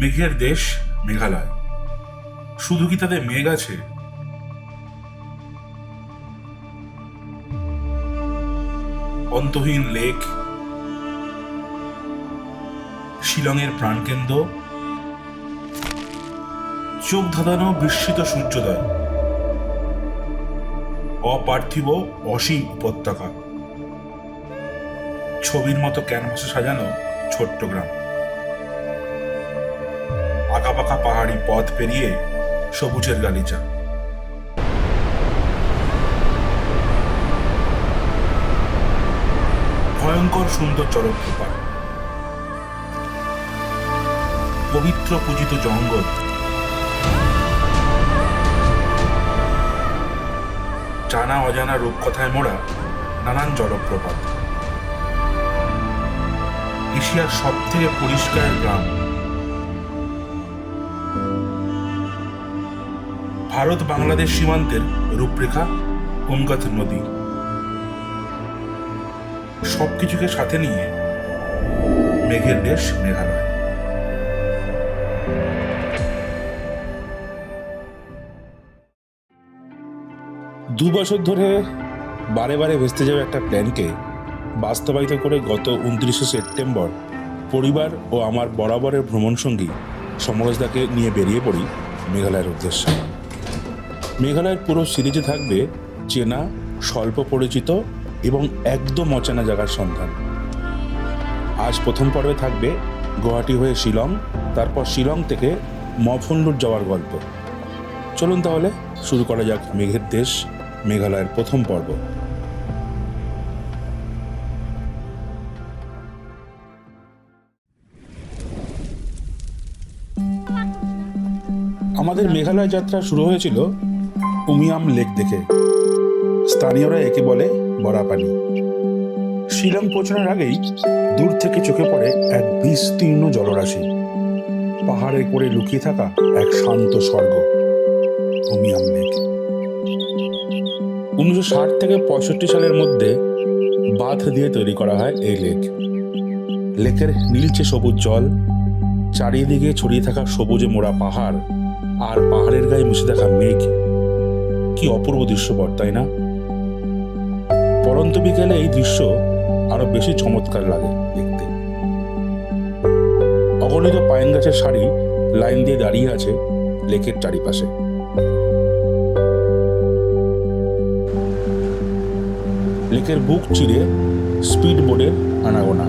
মেঘের দেশ মেঘালয়। শুধু কি তাদের মেঘ আছে? অন্তহীন লেক, শিলংয়ের প্রাণকেন্দ্র, চোখ ধাঁধানো বিস্মিত সূর্যোদয়, অপার্থিব অসীম উপত্যকা। ছবির মতো ক্যানভাসে সাজানো ছোট্ট গ্রাম। আঁকাবাঁকা পাহাড়ি পথ পেরিয়ে সবুজের গালিচা ভয়ঙ্কর সুন্দর জলপ্রপাত পবিত্র পূজিত জঙ্গল। জানা অজানা রূপকথায় মোড়া নানান জলপ্রপাত। এশিয়ার সব থেকে পরিষ্কার গ্রাম। ভারত বাংলাদেশ সীমান্তের রূপরেখা গঙ্গাত নদী। সবকিছুকে সাথে নিয়ে মেঘের দেশ মেঘালয়। দু বছর ধরে বারে বারে ভেস্তে যাওয়া একটা প্ল্যানকে বাস্তবায়িত করে গত উনত্রিশে সেপ্টেম্বর পরিবার ও আমার বরাবরের ভ্রমণসঙ্গী সমরজদাকে নিয়ে বেরিয়ে পড়ি মেঘালয়ের উদ্দেশ্যে। মেঘালয়ের পুরো সিরিজে থাকবে চেনা, স্বল্প পরিচিত এবং একদম অচেনা জায়গার সন্ধান। আজ প্রথম পর্বে থাকবে গুয়াহাটি হয়ে শিলং, তারপর শিলং থেকে মফনলুর যাওয়ার গল্প। চলুন তাহলে শুরু করা যাক মেঘের দেশ, মেঘালয়ের প্রথম পর্ব। আমাদের মেঘালয় যাত্রা শুরু হয়েছিল উমিয়াম লেক দেখে স্থানীয়রা একে বলে বরাপানি। শিলং পৌঁছানোর আগেই দূর থেকে চোখে পড়ে এক বিস্তীর্ণ জলরাশি। পাহাড়ে করে লুকিয়ে থাকা এক শান্ত স্বর্গ উমিয়াম লেক। উনিশশো ষাট থেকে পঁয়ষট্টি সালের মধ্যে বাঁধ দিয়ে তৈরি করা হয় এই লেক। লেকের নীলচে সবুজ জল, চারিদিকে ছড়িয়ে থাকা সবুজে মোড়া পাহাড় আর পাহাড়ের গায়ে মিশে থাকা মেঘ কি অপূর্ব দৃশ্যপট, তাই না? পরন্ত বিকেলে এই দৃশ্য আরও বেশি চমৎকার লাগে দেখতে। অগণিত পাইন গাছের সারি লাইন দিয়ে দাঁড়িয়ে আছে লেকের চারিপাশে। লেকের বুক চিরে স্পিড বোটের আনাগোনা।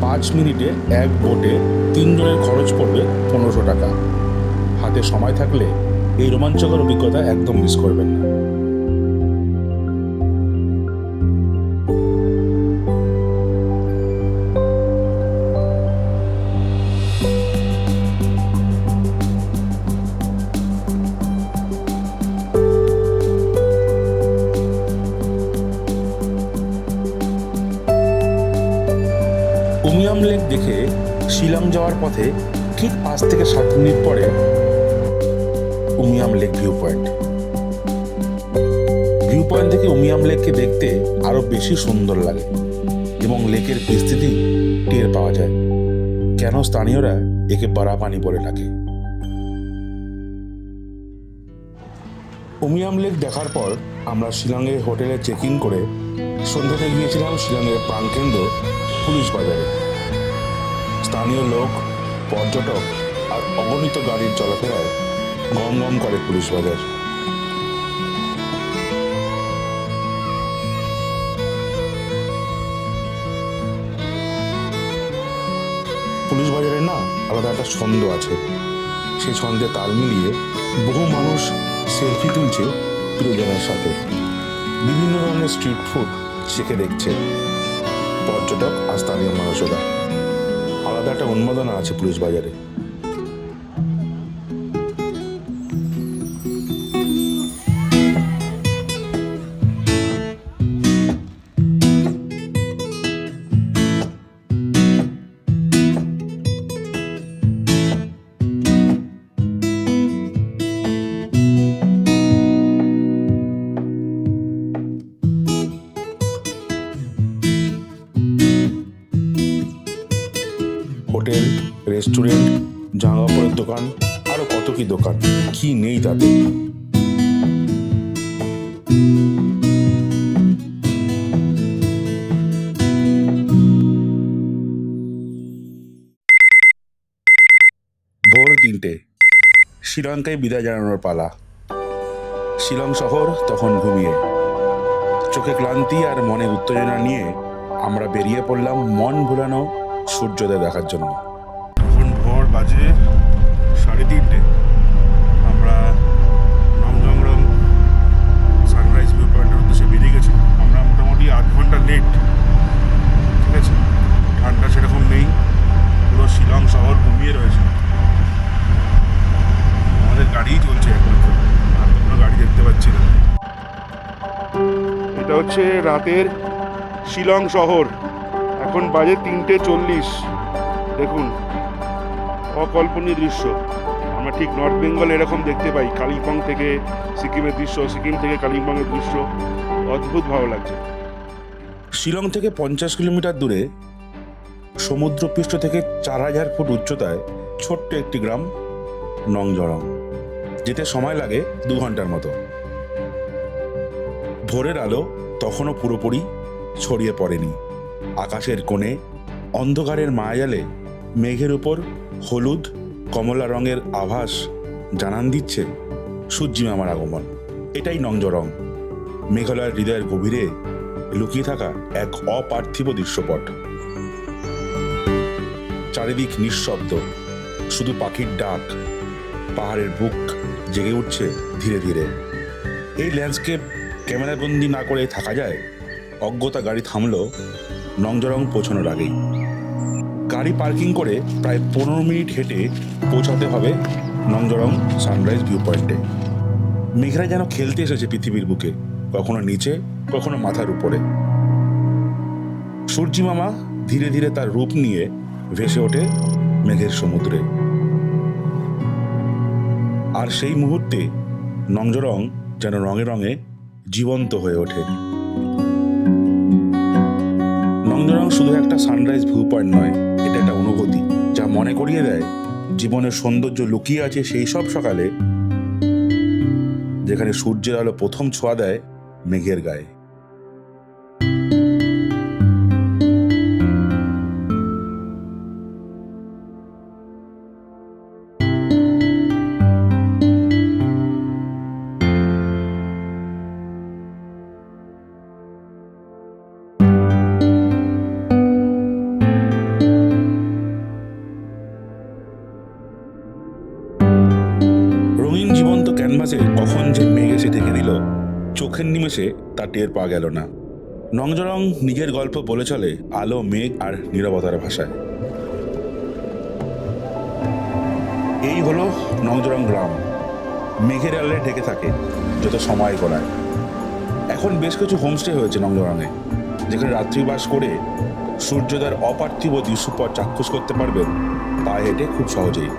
পাঁচ মিনিটে এক বোটে তিনজনের খরচ পড়বে পনেরোশো টাকা। হাতে সময় থাকলে এই রোমাঞ্চকর অভিজ্ঞতা একদম মিস করবেন না। উমিয়াম লেক দেখে শিলং যাওয়ার পথে ঠিক পাঁচ থেকে সাত মিনিট পরে Umiam lake view point. View point থেকে উমিয়াম লেককে দেখতে আরও বেশি সুন্দর লাগে এবং লেকের বিস্তৃতি টের পাওয়া যায়। কেন স্থানীয়রা একে বারাপানি বলে ডাকে? উমিয়াম লেক দেখার পর আমরা শিলংয়ের হোটেলে চেক ইন করে সন্ধ্যাতে গিয়েছিলাম শিলংয়ের প্রাণকেন্দ্র, পুলিশ বাজারে। স্থানীয় লোক, পর্যটক আর অগণিত গাড়ির চলাফেরায় গম গম করে পুলিশ বাজার। পুলিশ বাজারে না আলাদা একটা ছন্দ আছে। সেই ছন্দে তাল মিলিয়ে বহু মানুষ সেলফি তুলছে প্রিয়জনের সাথে। বিভিন্ন ধরনের স্ট্রিট ফুড শিখে দেখছে। পর্যটক আর স্থানীয় মানুষেরা। আলাদা একটা উন্মাদনা আছে পুলিশ বাজারে। হোটেল, রেস্টুরেন্ট, জামা কাপড়ের দোকান, আরও কত কি দোকান? কি নেই তাতে? ভোর তিনটে। শ্রীলঙ্কায় বিদায় জানানোর পালা। শিলং শহর তখন ঘুমিয়ে। চোখে ক্লান্তি আর মনে উত্তেজনা নিয়ে আমরা বেরিয়ে পড়লাম মন ভুলানো সূর্যোদয় দেখার জন্য। এখন ভোর বাজে সাড়ে তিনটে। আমরা নমজংরং সানরাইজ ভিউ পয়েন্টের উদ্দেশ্যে বেরিয়ে গেছি। আমরা মোটামুটি আধ ঘণ্টা লেট ঠিক আছে? ঠান্ডা সেরকম নেই, পুরো শিলং শহর ঘুমিয়ে রয়েছে। আমাদের গাড়িই চলছে একমাত্র আর কোনো গাড়ি দেখতে পাচ্ছি না। এটা হচ্ছে রাতের শিলং শহর। এখন বাজে তিনটে চল্লিশ। দেখুন, অকল্পনীয় দৃশ্য। আমরা ঠিক নর্থ বেঙ্গল এরকম দেখতে পাই কালিম্পং থেকে সিকিমের দৃশ্য, সিকিম থেকে কালিম্পংয়ের দৃশ্য। অদ্ভুত ভালো লাগছে। শিলং থেকে পঞ্চাশ কিলোমিটার দূরে, সমুদ্রপৃষ্ঠ থেকে চার হাজার ফুট উচ্চতায় ছোট্ট একটি গ্রাম, নংজরং, যেতে সময় লাগে দু ঘণ্টার মতো। ভোরের আলো তখনও পুরোপুরি ছড়িয়ে পড়েনি। আকাশের কোণে, অন্ধকারের মায়াজালে মেঘের উপর হলুদ, কমলা রঙের আভাস জানান দিচ্ছে সূর্যি মামার আগমন। এটাই নংজরং মেঘালয়ের হৃদয়ের গভীরে লুকিয়ে থাকা এক অপার্থিব দৃশ্যপট। চারিদিক নিঃশব্দ। শুধু পাখির ডাক, পাহাড়ের বুক জেগে উঠছে ধীরে ধীরে। এই ল্যান্ডস্কেপ ক্যামেরাবন্দি না করে থাকা যায়? অজ্ঞতা গাড়ি থামলো নংজরং পৌঁছানোর আগেই। গাড়ি পার্কিং করে প্রায় পনেরো মিনিট হেঁটে পৌঁছাতে হবে নংজরং সানরাইজ ভিউ পয়েন্টে মেঘরা যেন খেলতে এসেছে পৃথিবীর বুকে, কখনো নিচে, কখনো মাথার উপরে। সূর্যি মামা ধীরে ধীরে তার রূপ নিয়ে ভেসে ওঠে মেঘের সমুদ্রে। আর সেই মুহূর্তে নংজরং যেন রঙে রঙে জীবন্ত হয়ে ওঠে। নংজরং শুধু একটা সানরাইজ ভিউ পয়েন্ট নয়, এটা একটা অনুভূতি যা মনে করিয়ে দেয় জীবনের সৌন্দর্য লুকিয়ে আছে সেই সব সকালে যেখানে সূর্যের আলো প্রথম ছোঁয়া দেয় মেঘের গায়ে। ক্যানভাসে কখন যে মেঘ এসে ঢেকে দিল, চোখের নিমেষে তা টের পাওয়া গেল না। নংজরং নিজের গল্প বলে চলে আলো, মেঘ আর নিরবতার ভাষায়। এই হলো নংজরং গ্রাম। মেঘের আলে ঢেকে থাকে যত সময় গড়ায়। এখন বেশ কিছু হোমস্টে হয়েছে নংজরঙে যেখানে রাত্রিবাস করে সূর্যোদয়ের অপার্থিব দৃশ্যপট চাক্ষুষ করতে পারবেন পায়ে হেঁটে খুব সহজেই।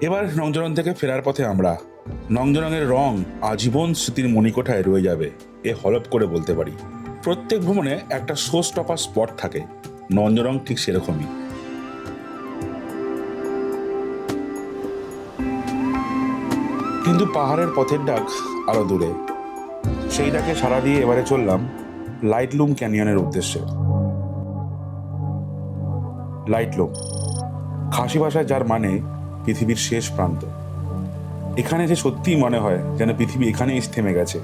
এবার নংজরং থেকে ফেরার পথে আমরা। নংজরংয়ের রং আজীবন স্মৃতির মণিকোঠায় রয়ে যাবে, এ হলপ করে বলতে পারি। প্রত্যেক ভ্রমণে একটা শো স্টপার স্পট থাকে নঞ্জরং ঠিক সেরকমই। কিন্তু পাহাড়ের পথের ডাক আরও দূরে। সেই ডাকে সাড়া দিয়ে এবারে চললাম লাইটলুম ক্যানিয়নের উদ্দেশ্যে। লাইটলুম, খাসি ভাষায় যার মানে পৃথিবীর শেষ প্রান্ত। এখানে যে সত্যিই মনে হয় যেন পৃথিবী এখানেই থেমে গেছে।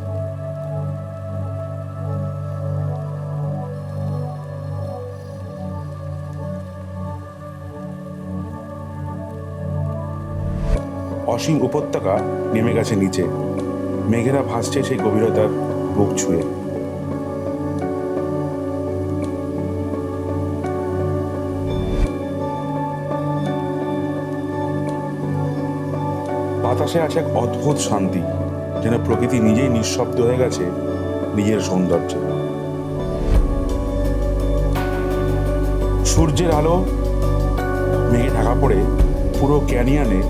অসীম উপত্যকা নেমে গেছে নিচে। মেঘেরা ভাসছে সেই গভীরতার বুক ছুঁয়ে। বাতাসে আছে এক অদ্ভুত শান্তি, যেন প্রকৃতি নিজেই নিঃশব্দ হয়ে গেছে নিজের সৌন্দর্যে। সূর্যের আলো মেঘে ঢাকা পড়ে, পুরো ক্যানিয়ানে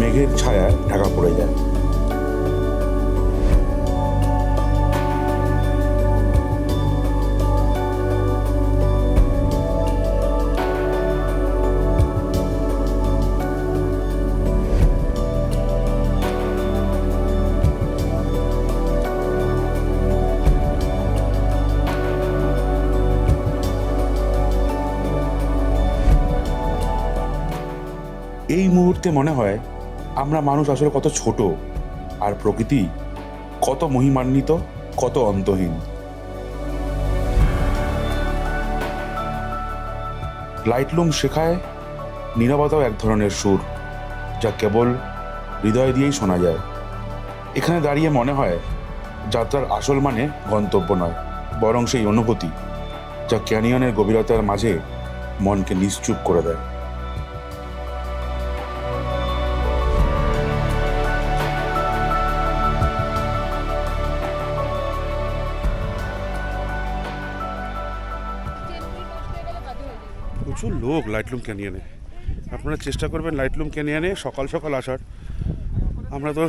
মেঘের ছায়া ঢাকা পড়ে যায়। এই মুহূর্তে মনে হয় আমরা মানুষ আসলে কত ছোট, আর প্রকৃতি কত মহিমান্বিত, কত অন্তহীন। লাইটলুম শেখায় নীরবতাও এক ধরনের সুর, যা কেবল হৃদয় দিয়েই শোনা যায়। এখানে দাঁড়িয়ে মনে হয় যাত্রার আসল মানে গন্তব্য নয়, বরং সেই অনুভূতি, যা ক্যানিয়নের গভীরতার মাঝে মনকে নিশ্চুপ করে দেয়। প্রচুর লোক লাইটলুম ক্যানিয়নে আপনারা চেষ্টা করবেন লাইটলুম ক্যানিয়নে সকাল সকাল আসার। আমরা তো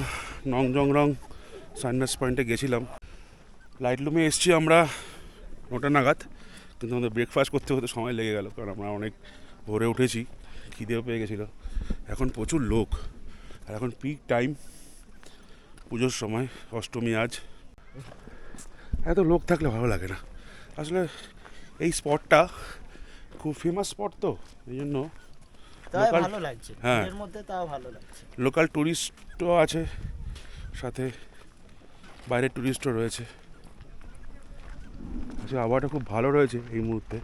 নং জং রং সানরাইজ পয়েন্টে গেছিলাম। লাইটলুমে এসছি আমরা নটা নাগাদ, কিন্তু আমাদের ব্রেকফাস্ট করতে হতে সময় লেগে গেল, কারণ আমরা অনেক ভোরে উঠেছি, খিদেও পেয়ে গেছিল। এখন প্রচুর লোক, আর এখন পিক টাইম পুজোর সময়, অষ্টমী আজ। এত লোক থাকলে ভালো লাগে না। আসলে এই স্পটটা খুব ফেমাস স্পট তো এই জন্য তাই ভালো লাগছে হ্যাঁ। এর মধ্যে তাও ভালো লাগছে। লোকাল ট্যুরিস্টও আছে সাথে বাইরের ট্যুরিস্টও রয়েছে। আচ্ছা আবহাওয়াটা খুব ভালো রয়েছে এই মুহূর্তে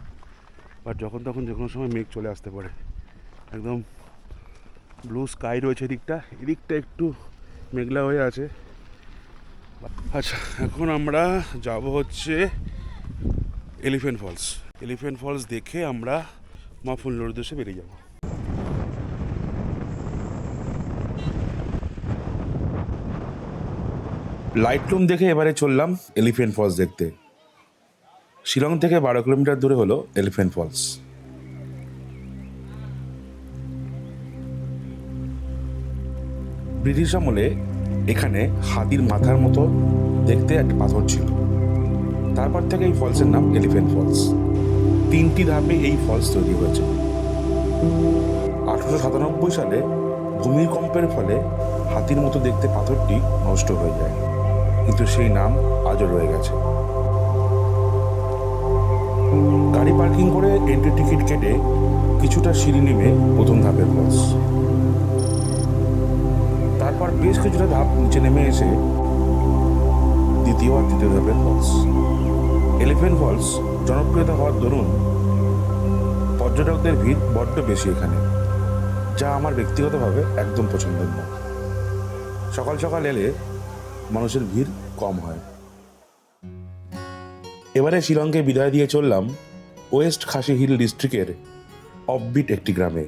বাট যখন তখন যে কোনো সময় মেঘ চলে আসতে পারে। একদম ব্লু স্কাই রয়েছে এদিকটা এদিকটা একটু মেঘলা হয়ে আছে। আচ্ছা এখন আমরা যাব হচ্ছে এলিফেন্ট ফলস এলিফেন্ট ফলস দেখে আমরা মা ফুল্লোর উদ্দেশ্যে বেরিয়ে যাব। লাইটলুম দেখে এবারে চললাম এলিফেন্ট ফলস দেখতে। শিলং থেকে বারো কিলোমিটার দূরে হলো এলিফেন্ট ফলস ব্রিটিশ আমলে এখানে হাতির মাথার মতো দেখতে একটা পাথর ছিল। তারপর থেকে এই ফলসের নাম এলিফেন্ট ফলস তিনটি ধাপে এই ফলস তৈরি হয়েছে। আঠারোশো সাতানব্বই সালে ভূমিকম্পের ফলে হাতির মতো দেখতে পাথরটি নষ্ট হয়ে যায়, কিন্তু সেই নাম আজও রয়ে গেছে। গাড়ি পার্কিং করে এন্ট্রি টিকিট কেটে কিছুটা সিঁড়ি নেমে প্রথম ধাপের ফলস। তারপর বেশ কিছুটা ধাপ নিচে নেমে এসে দ্বিতীয় আর তৃতীয় ধাপের ফলস। এলিফেন্ট ফলস জনপ্রিয়তা হওয়ার দরুন পর্যটকদের ভিড় বড্ড বেশি এখানে, যা আমার ব্যক্তিগতভাবে একদম পছন্দের নয় সকাল সকাল এলে মানুষের ভিড় কম হয়। এবারে শিলংকে বিদায় দিয়ে চললাম ওয়েস্ট খাসি হিল ডিস্ট্রিক্টের অফবিট একটি গ্রামে।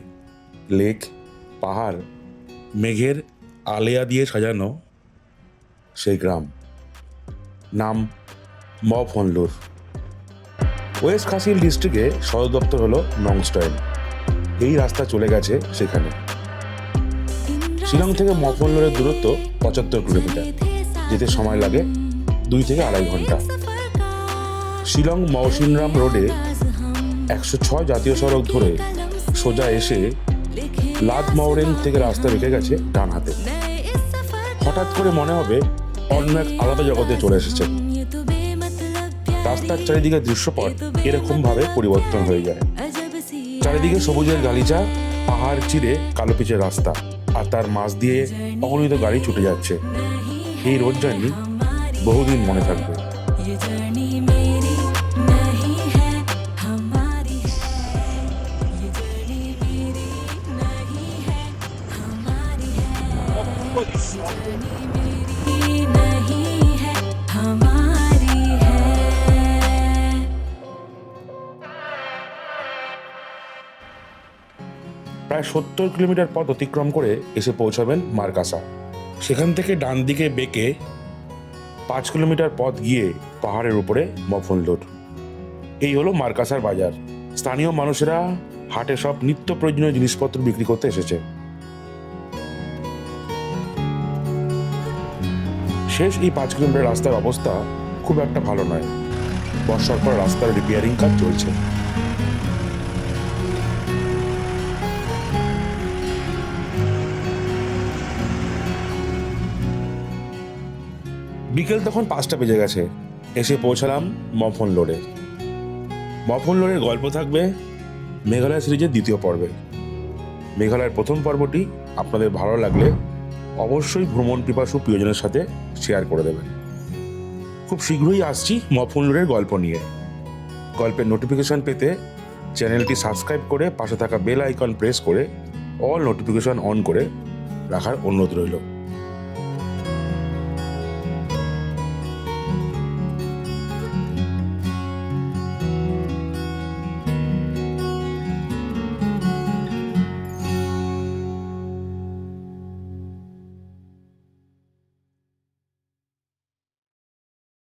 লেক, পাহাড়, মেঘের আলেয়া দিয়ে সাজানো সেই গ্রাম। নাম মফনলুর। ওয়েস্ট খাসি হিল ডিস্ট্রিক্টে সদর দপ্তর হলো নংস্টাইন। এই রাস্তা চলে গেছে সেখানে। শিলং থেকে মফনলোরের দূরত্ব পঁচাত্তর কিলোমিটার, যেতে সময় লাগে দুই থেকে আড়াই ঘণ্টা। শিলং মৌসিনরাম রোডে একশো ছয় জাতীয় সড়ক ধরে সোজা এসে লাদ থেকে রাস্তা রেখে গেছে ডান হাতে। হঠাৎ করে মনে হবে অন্য এক আলাদা জগতে চলে এসেছে। রাস্তার চারিদিকে দৃশ্যপট এরকম ভাবে পরিবর্তন হয়ে যায়। চারিদিকে সবুজের গালিচা, পাহাড় চিরে কালো পিচের রাস্তা, আর তার মাছ দিয়ে অগণিত গাড়ি ছুটে যাচ্ছে। এই রোড জার্নি বহুদিন মনে থাকবে। প্রায় সত্তর কিলোমিটার পথ অতিক্রম করে এসে পৌঁছাবেন মার্কাসা। সেখান থেকে ডান দিকে বেঁকে পাঁচ কিলোমিটার পথ গিয়ে পাহাড়ের উপরে মফনলোড এই হলো মার্কাসার বাজার। স্থানীয় মানুষেরা হাটে সব নিত্য প্রয়োজনীয় জিনিসপত্র বিক্রি করতে এসেছে। শেষ এই পাঁচ কিলোমিটার রাস্তার অবস্থা খুব একটা ভালো নয়। বর্ষার পর রাস্তার রিপেয়ারিং কাজ চলছে। বিকেল তখন পাঁচটা বেজে গেছে। এসে পৌঁছালাম মফন লোডে। মফন লোডের গল্প থাকবে মেঘালয় সিরিজের দ্বিতীয় পর্বে। মেঘালয়ের প্রথম পর্বটি আপনাদের ভালো লাগলে অবশ্যই ভ্রমণ পিপাসু প্রিয়জনের সাথে শেয়ার করে দেবেন। খুব শীঘ্রই আসছি মফুল্লুরের গল্প নিয়ে। গল্পের নোটিফিকেশন পেতে চ্যানেলটি সাবস্ক্রাইব করে পাশে থাকা বেল আইকন প্রেস করে অল নোটিফিকেশন অন করে রাখার অনুরোধ রইল।